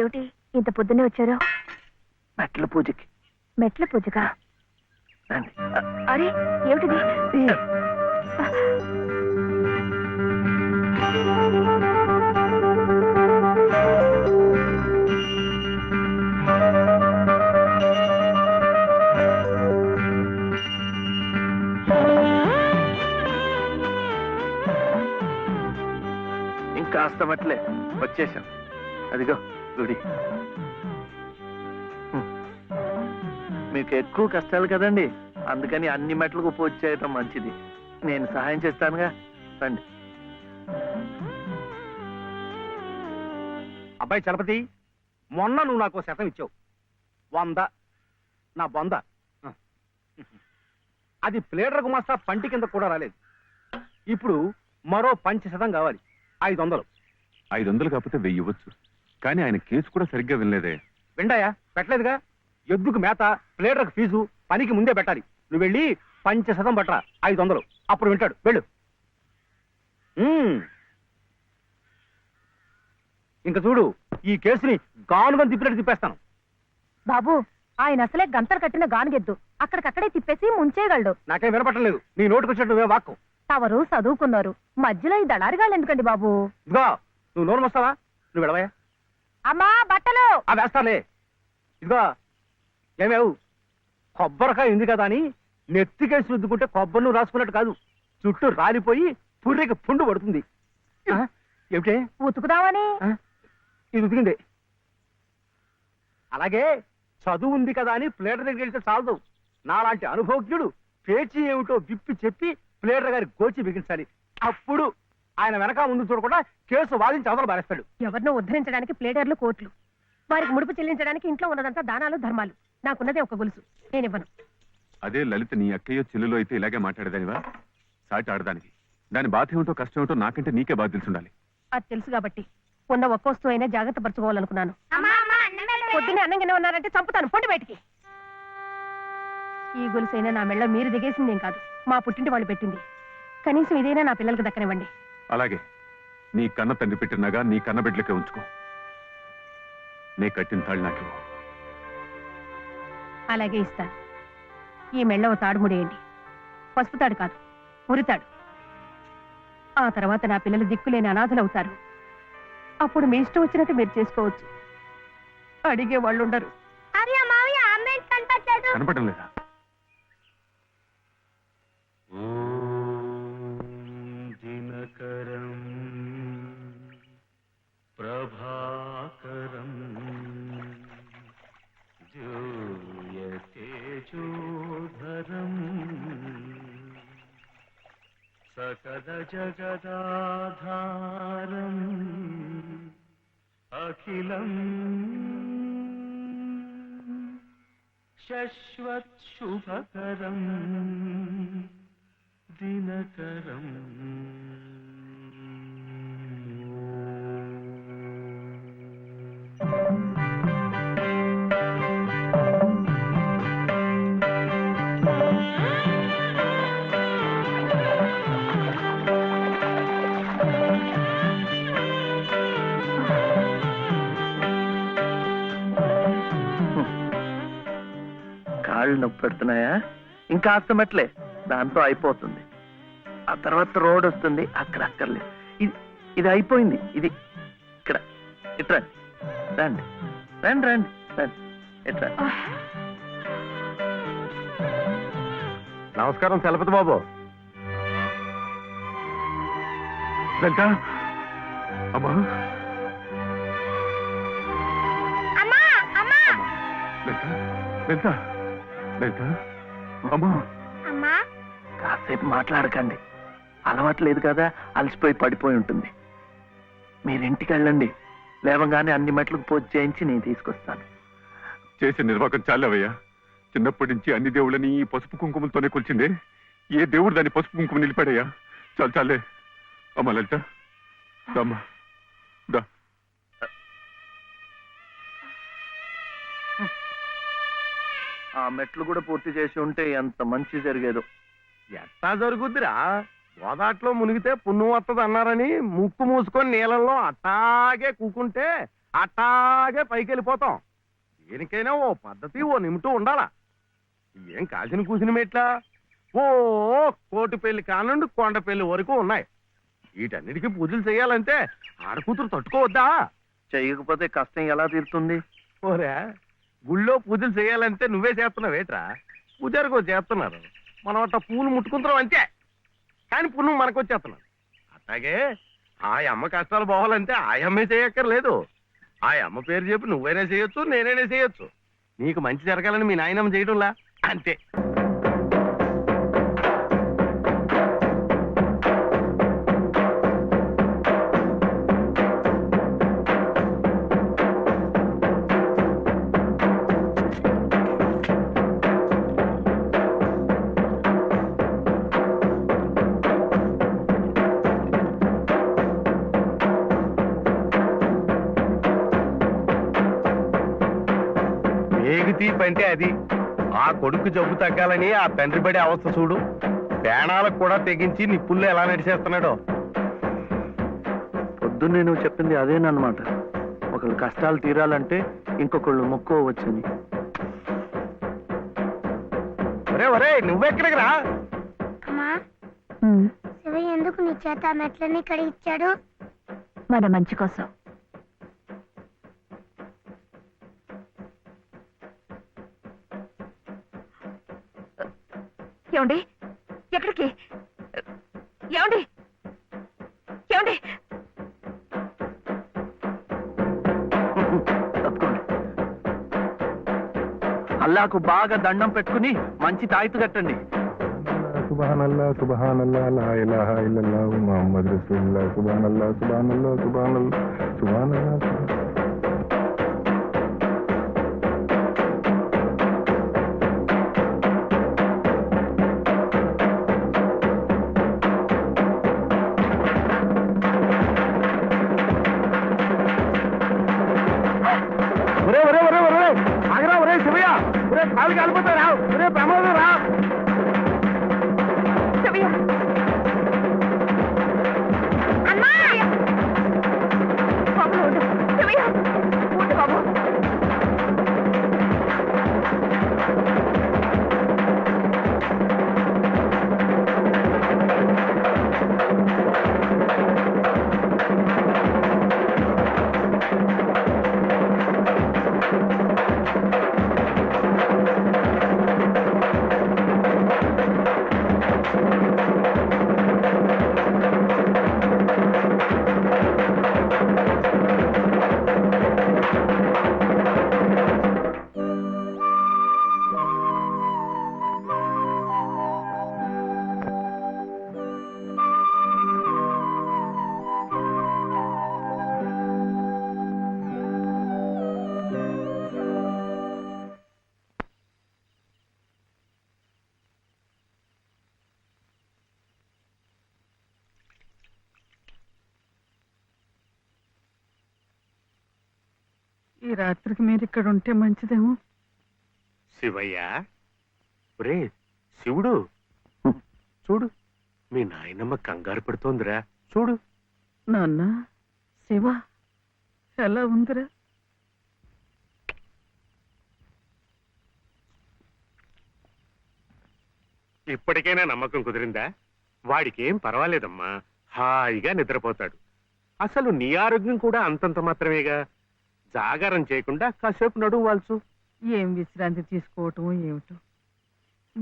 ఏమిటి? ఇంత పొద్దున్నే వచ్చారు? మెట్ల పూజకి. మెట్ల పూజగా రండి. అరే ఏమిటిది? ఇంకాస్త మెట్లే. వచ్చేసాం అదిగో. గుడి. మీకు ఎక్కువ కష్టాలు కదండి. అందుకని అన్ని మెట్లకు పూజ చేయటం మంచిది. నేను సహాయం చేస్తానుగా. రండి. అబ్బాయి చలపతి మొన్న నువ్వు నాకు శతం ఇచ్చావు. వంద నా బొంద. అది ప్లేడర్ గుమాస్తా పంటి కింద కూడా రాలేదు. ఇప్పుడు మరో పంచ శతం కావాలి. ఐదు వందలు ఐదు వందలు కాకపోతే వెయ్యి ఇవ్వచ్చు. కానీ ఆయన కేసు కూడా సరిగ్గా వినలేదే. విండాయా? పెట్టలేదుగా? ఎద్దుకు మేత ప్లేడర్కు ఫీజు పనికి ముందే పెట్టాలి. నువ్వు వెళ్ళి పంచ శతం పట్టరా. ఐదు వందలు. అప్పుడు వింటాడు. వెళ్ళు. ఇంక చూడు ఈ కేసుని గానుగా తిప్పినట్టు తిప్పేస్తాను. బాబు ఆయన అసలే గంతలు కట్టిన గానుగెద్దు. అక్కడికక్కడే తిప్పేసి ముంచేయగలడు. నాకేం వినపట్టలేదు నీ నోటుకు వచ్చినట్టు నువ్వే వాక్కు. తవరు చదువుకున్నారు. మధ్యలో ఈ దళారిగాళ్ళు ఎందుకండి బాబు? ఇదిగో నువ్వు నోరు వస్తావా నువ్వు వెళ్ళవయ్యా. అమ్మా బట్టలు! ఆ వేస్తాలే. ఇదిగో ఏమేవు? కొబ్బరికాయ ఉంది కదా అని నెత్తికేసి రుద్దుకుంటే కొబ్బరి నువ్వు రాసుకున్నట్టు కాదు. చుట్టూ రాలిపోయి పుర్రెకి పుండు పడుతుంది. ఆ? ఏమిటే? ఉతుకుదామని? ఆ? ఇది ఉతికింది. అలాగే చదువు ఉంది కదా అని ప్లేటర్ దగ్గరికి వెళ్తే చాలదు. నాలాంటి అనుభవజ్ఞుడు పేచీ ఏమిటో విప్పి చెప్పి ప్లేటర్ గారి గోచి బిగించాలి. అప్పుడు ఆయన వెనక ముందు చూడకుండా కేసు వాదించి అవతల బారేస్తాడు ఎవరినో ఉద్ధరించడానికి ప్లేడర్లు కోట్లు వారికి ముడుపు చెల్లించడానికి ఇంట్లో ఉన్నదంతా దానాలు ధర్మాలు. నాకున్నదే ఒక గొలుసు. నేనివ్వను. అదే లలిత నీ అక్కయ్యో చెల్లెలో అయితే ఇలాగే మాట్లాడేదానివా? సాటి ఆడదానికి. దాని బాధ ఏమిటో కష్టం ఏమిటో నాకంటే నీకే బాధ తెలుసుండాలి. అది తెలుసు కాబట్టి ఉన్న ఒక్క వస్తువు అయినా జాగ్రత్త పరచుకోవాలనుకున్నాను. పొద్దున్నే అన్నం గిన్నె ఉన్నారంటే చంపుతాను. పొండి బయటికి. ఈ గొలుసైనా నా మెళ్ళ మీరు దిగేసిందేం కాదు. మా పుట్టింటి వాళ్ళు పెట్టింది. కనీసం ఇదైనా నా పిల్లలకి దక్కనివ్వండి. అలాగే. నీ కన్న తండ్రి పెట్టినగా నీ కన్న బిడ్డలకే ఉంచుకో. నే కట్టిన తాళ్ళు నాకు అలాగే ఇస్తాను ఈ మెళ్ళ ఓ తాడు ముడేయండి. పసుపు తాడు కాదు ఉరితాడు ఆ తర్వాత నా పిల్లలు దిక్కులేని అనాథలు అవుతారు అప్పుడు మీ ఇష్టం వచ్చినట్టు మీరు చేసుకోవచ్చు. అడిగే వాళ్ళు ఉండరు కనపడడం లేదా ജഗദാധാരम् അഖിലം ശശ്വത്ശുഭകരം ദിനകരം నొప్పి పెడుతున్నాయా ఇంకాస్త మెట్లే దాంతో అయిపోతుంది. ఆ తర్వాత రోడ్ వస్తుంది అక్కడ అక్కర్లేదు. ఇది ఇది అయిపోయింది. ఇది ఇక్కడ. ఇట్రా రండి. రండి. రండి రండి. ఇట్రా నమస్కారం చలపతి బాబు. లలిత అమ్మా. లలిత లలిత అమ్మా. కాసేపు మాట్లాడకండి. అలవాట్లేదు కదా అలసిపోయి పడిపోయి ఉంటుంది. మీరు ఇంటికి వెళ్ళండి. లేవగానే అన్ని మెట్లకు పూజ చేయించి నేను తీసుకొస్తాను. చేసే నిర్వాహకం చాలవయ్యా. చిన్నప్పటి నుంచి అన్ని దేవుళ్ళని ఈ పసుపు కుంకుమలతోనే కొలిచిందే. ఏ దేవుడు దాని పసుపు కుంకుమ నిలిపాడయ్యా? చాలు చాలే. అమ్మా లలిత. అమ్మా. దా. ఆ మెట్లు కూడా పూర్తి చేసి ఉంటే ఎంత మంచి జరిగేదో. ఎట్టా జరుగుద్దిరా? గోదాట్లో మునిగితే పుణ్యం వస్తుంది అన్నారని ముక్కు మూసుకొని నీళ్ళల్లో అట్టాగే కూకుంటే అట్టాగే పైకి వెళ్ళిపోతాం దేనికైనా ఓ పద్ధతి ఓ నిమిటూ ఉండాలా? ఏం కాసిన కూసిన మెట్లా? ఓ కోటి పెళ్ళి కానుండి కొండ పెళ్ళి వరకు ఉన్నాయి. వీటన్నిటికీ పూజలు చేయాలంటే ఆడకూతురు తట్టుకోవద్దా? చేయకపోతే కష్టం ఎలా తీరుతుంది? ఓరే గుళ్ళో పూజలు చేయాలంటే నువ్వే చేస్తున్నావు ఏట్రా? పూజారికి చేస్తున్నారు. మనం అట్ట పూలు ముట్టుకుంటున్నాం అంతే. కానీ పుణ్యం మనకు వచ్చేస్తున్నాం అట్లాగే ఆ అమ్మ కష్టాలు పోవాలంటే ఆ అమ్మే చేయక్కర్లేదు. ఆ అమ్మ పేరు చెప్పి నువ్వైనా చేయొచ్చు నేనైనా చేయొచ్చు. నీకు మంచి జరగాలని మీ నాయనమ్మ చేయడంలా? అంతే. కొడుకు జబ్బు తగ్గాలని ఆ తండ్రి పడే అవస్థ చూడు. ప్రాణాలకు కూడా తెగించి నిప్పుల్లో ఎలా నడిచేస్తున్నాడో. పొద్దున్నే నువ్వు చెప్పింది అదేనమాట ఒకళ్ళు కష్టాలు తీరాలంటే ఇంకొకళ్ళు మొక్కోవచ్చని ఒరే ఒరే నువ్వెక్కడికి రా? అమ్మా శివయ్య ఎందుకు నీ చేత మెట్లన్నీ కడిగిచ్చాడు? మన మంచి కోసం. ఏమండి? ఎక్కడికి? ఏమండి? ఏమండి? తప్పుకోండి. అల్లాకు బాగా దండం పెట్టుకుని మంచి తాయితు కట్టండి. సుబాన్ అల్లా సుబాన్ అల్లా లా ఇలాహా ఇల్లల్లాహు ముహమ్మద్ రసూలుల్లాహ్. రాత్రికి మీరు ఇక్కడ ఉంటే మంచిదేమో. శివయ్య? ఒరే శివుడు. చూడు మీ నాయనమ్మ కంగారు పడుతోందిరా. చూడు. నాన్న శివ ఎలా ఉందిరా? ఇప్పటికైనా నమ్మకం కుదిరిందా? వాడికి ఏం పర్వాలేదమ్మా. హాయిగా నిద్రపోతాడు. అసలు నీ ఆరోగ్యం కూడా అంతంత మాత్రమేగా? జాగారం చేయకుండా కాసేపు నడువు వాల్చు. ఏం విశ్రాంతి తీసుకోవటం ఏమిటో?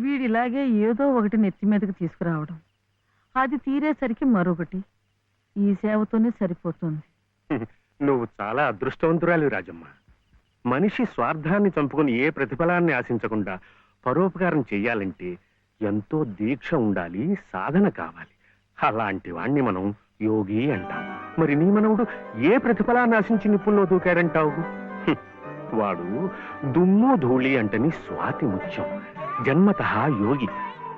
వీడిలాగే ఏదో ఒకటి నెత్తి మీదకి తీసుకురావడం. అది తీరేసరికి మరొకటి. ఈ సేవతోనే సరిపోతుంది. నువ్వు చాలా అదృష్టవంతురాలి రాజమ్మ. మనిషి స్వార్థాన్ని చంపుకుని ఏ ప్రతిఫలాన్ని ఆశించకుండా పరోపకారం చెయ్యాలంటే ఎంతో దీక్ష ఉండాలి సాధన కావాలి. అలాంటి వాణ్ణి మనం యోగి అంటాం. మరి నీ మనవుడు ఏ ప్రతిఫలా నాశించి నిప్పుల్లో దూకాడంటావు వాడు దుమ్ము ధూళి అంటని స్వాతి ముత్యం జన్మత యోగి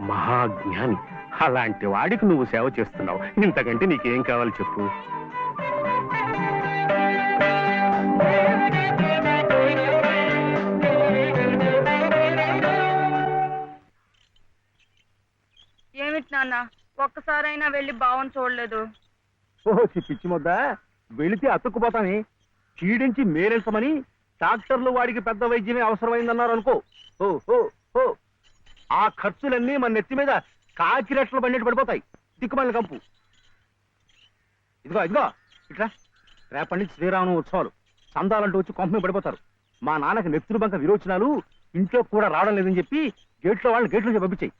మహాజ్ఞాని. అలాంటి వాడికి నువ్వు సేవ చేస్తున్నావు. ఇంతకంటే నీకేం కావాలి చెప్పు? ఏమిటి నాన్న? ఒక్కసారైనా వెళ్ళి బావని చూడలేదు. ఓ పిచ్చి ముద్ద? వెళితే అతుక్కుపోతాని చీడించి మేరెంచమని డాక్టర్లు వాడికి పెద్ద వైద్యమే అవసరమైందన్నారు అనుకో. ఓ ఓ ఓ. ఆ ఖర్చులన్నీ మన నెత్తి మీద కాకి రెట్లు పడినట్టు పడిపోతాయి. దిక్కుమల్లి కంపు. ఇదిగో ఇదిగో ఇట్లా రేపటి నుంచి శ్రీరామం ఉత్సవాలు. చందాలంటూ వచ్చి కొంప మీద పడిపోతారు. మా నాన్నకి నెత్తురు బంక విరోచనాలు ఇంట్లో కూడా రావడం లేదని చెప్పి గేట్లో వాళ్ళని గేట్లో పంపించాయి.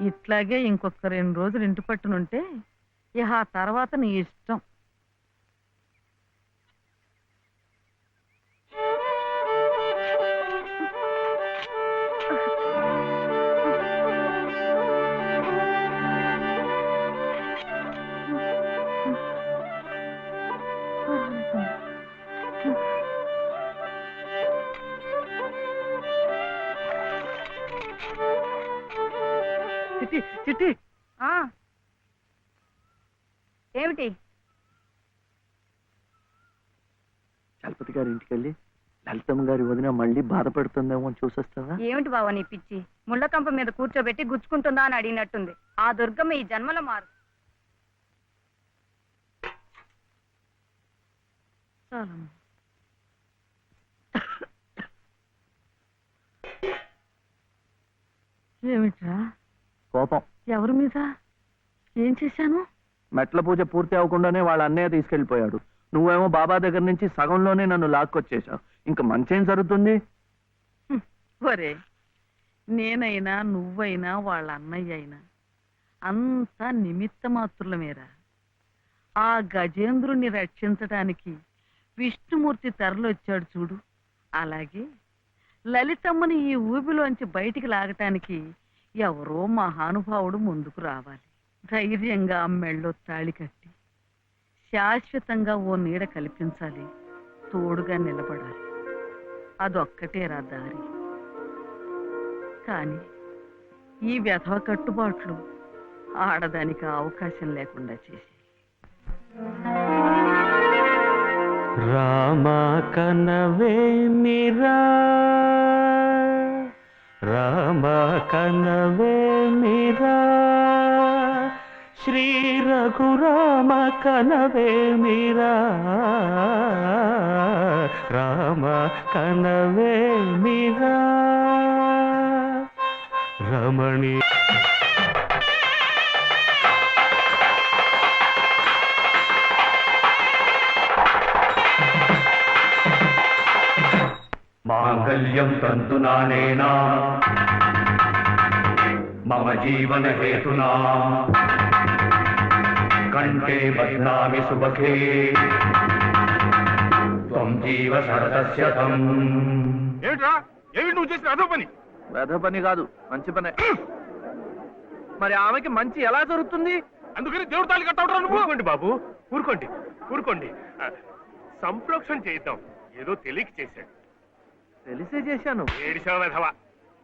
ఇట్లాగే ఇంకొక రెండు రోజులు ఇంటి పట్టునుంటే ఇక ఆ తర్వాత నీ ఇష్టం. చిట్టి చిట్టి. ఆ. ఏమిటి? చలపతి గారి ఇంటికి వెళ్ళి లలితమ్మ గారి వదిన మళ్ళీ బాధపడుతుందేమో అని చూసొస్తావా? ఏమిటి బావ నీ పిచ్చి? ముళ్ళకంప మీద కూర్చోబెట్టి గుచ్చుకుంటుందా అని అడిగినట్టుంది. ఆ దుర్గమ్మ ఈ జన్మల మారు. ఏమిట్రా? కోపం. ఎవరి మీద? ఏం చేశాను? మెట్ల పూజ పూర్తి అవ్వకుండానే వాళ్ళ అన్నయ్య తీసుకెళ్ళిపోయాడు నువ్వేమో బాబా దగ్గర నుంచి సగంలోనే నన్ను లాక్కొచ్చేశావు. ఇంకా మంచేం జరుగుతుంది? ఒరే నేనైనా నువ్వైనా వాళ్ళ అన్నయ్య అయినా అంతా నిమిత్త మాత్రులమేరా ఆ గజేంద్రుణ్ణి రక్షించటానికి విష్ణుమూర్తి తరలొచ్చాడు చూడు. అలాగే లలితమ్మని ఈ ఊబిలోంచి బయటికి లాగటానికి ఎవరో మహానుభావుడు ముందుకు రావాలి. ధైర్యంగా మెళ్ళో తాళి కట్టి శాశ్వతంగా ఓ నీడ కల్పించాలి. తోడుగా నిలబడాలి. అదొక్కటే రా దారి. కానీ ఈ వ్యధవ కట్టుబాట్లు ఆడదానికి అవకాశం లేకుండా చేసి రామ కనవే మీరా రామ కనవే మీరా? శ్రీ రఘురామ కనవే మీరా? రామ కనవే మీరా? మాంగళ్యం తంతునానేనా మమ జీవన హేతునా? కంఠే బధ్నామి సుభగే త్వం జీవ శరదస్యతం ఏమిట్రా? ఏమిటి నువ్వు చేసిన అదో పని? వెధ పని కాదు మంచి పనే. మరి ఆమెకి మంచి ఎలా జరుగుతుంది అందుకని దేవుడు తాళి కట్టవడం నువ్వు? ఊరుకోండి బాబు ఊరుకోండి ఊరుకోండి. ఆ, సంప్రోక్షణ చేద్దాం ఏదో తెలియక చేశాడు. తెలిసే చేశాను. ఏడిసా వెధవ?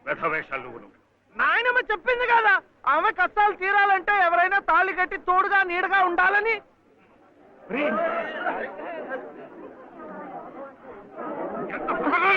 వెధవ వేషాలు నువ్వు. నాయనమ్మ చెప్పింది కదా? ఆమె కష్టాలు తీరాలంటే ఎవరైనా తాళి కట్టి తోడుగా నీడగా ఉండాలని? అమ్మమ్మా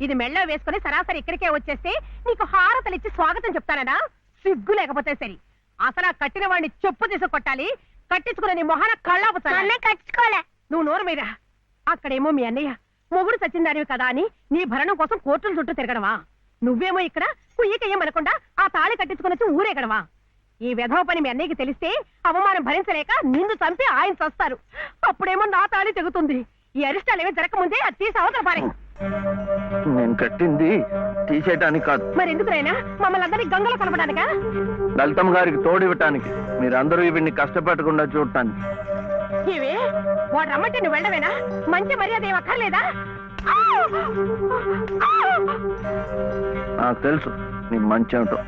ఇది మెళ్ళో వేసుకుని సరాసరి ఇక్కడికే వచ్చేస్తే నీకు హారతలిచ్చి స్వాగతం చెప్తానడా సిగ్గు లేకపోతే సరి. అసలు ఆ కట్టిన వాడిని చెప్పు తీసి కొట్టాలి కట్టించుకున్న నీ మొహన కళ్ళాపుతాను కట్టుకోలే నువ్వు నోరు మీద అక్కడేమో మీ అన్నయ్య మొగుడు సచ్చిందానివి కదా అని నీ భరణం కోసం కోర్టుల చుట్టూ తిరగడమా? నువ్వేమో ఇక్కడ కుయ్యకయ్యమనకుండా ఆ తాళి కట్టించుకుని వచ్చి ఊరేగడమా? ఈ వెధవ పని మీ అన్నయ్యకి తెలిస్తే అవమానం భరించలేక నిన్ను చంపి ఆయన చస్తారు. అప్పుడేమో నా తాళి తెగుతుంది. ఈ అరిష్టాలు ఏమీ జరగకముందే అది తీసి అవతల పారే నేను కట్టింది తీసేయటానికి కాదు. మరి ఎందుకు నాయనా? మమ్మల్ని అందరినీ గంగలో కలపడానికా లలితమ్మ గారికి తోడు ఇవ్వటానికి. మీరందరూ వీడిని కష్టపెట్టకుండా చూడటానికి. ఇవి? వాడు రమ్మంటే నువ్వు వెళ్ళవేనా? మంచి మర్యాద ఏం అక్కర్లేదా నాకు తెలుసు నీ మంచి ఏమిటో.